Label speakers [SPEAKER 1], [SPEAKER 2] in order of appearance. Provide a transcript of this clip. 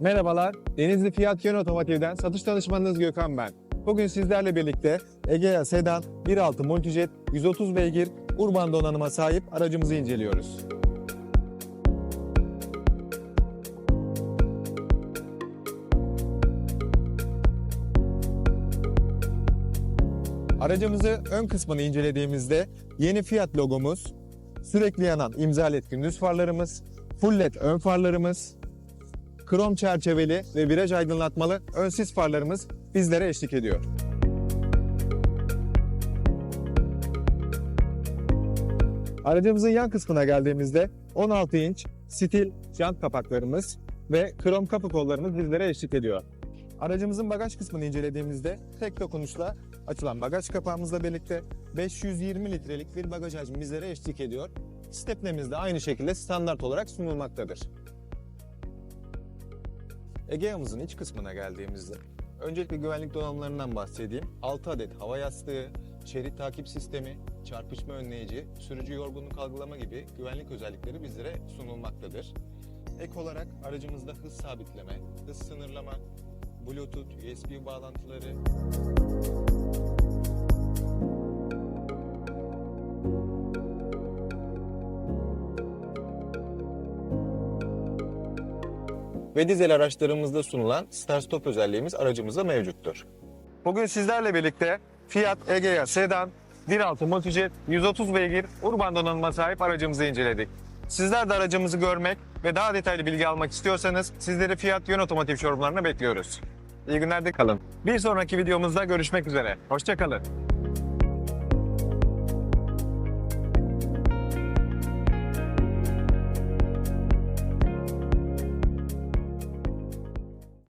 [SPEAKER 1] Merhabalar, Denizli Fiyat Yön Otomotiv'den satış danışmanınız Gökhan ben. Bugün sizlerle birlikte Egea Sedan 1.6 Multijet 130 beygir urban donanıma sahip aracımızı inceliyoruz. Aracımızı ön kısmını incelediğimizde yeni Fiat logomuz, sürekli yanan imza led gündüz farlarımız, full led ön farlarımız, krom çerçeveli ve viraj aydınlatmalı ön sis farlarımız bizlere eşlik ediyor. Aracımızın yan kısmına geldiğimizde 16 inç stil jant kapaklarımız ve krom kapı kollarımız bizlere eşlik ediyor. Aracımızın bagaj kısmını incelediğimizde tek dokunuşla açılan bagaj kapağımızla birlikte 520 litrelik bir bagaj hacmi bizlere eşlik ediyor. Stepnemiz de aynı şekilde standart olarak sunulmaktadır. Egea'mızın iç kısmına geldiğimizde öncelikle güvenlik donanımlarından bahsedeyim. 6 adet hava yastığı, şerit takip sistemi, çarpışma önleyici, sürücü yorgunluk algılama gibi güvenlik özellikleri bizlere sunulmaktadır. Ek olarak aracımızda hız sabitleme, hız sınırlama, Bluetooth, USB bağlantıları, ve dizel araçlarımızda sunulan Start Stop özelliğimiz aracımızda mevcuttur. Bugün sizlerle birlikte Fiat Egea Sedan 1.6 Multijet 130 beygir urban donanıma sahip aracımızı inceledik. Sizler de aracımızı görmek ve daha detaylı bilgi almak istiyorsanız sizleri Fiat Yön Otomotiv showroomlarına bekliyoruz. İyi günler de kalın. Bir sonraki videomuzda görüşmek üzere. Hoşçakalın.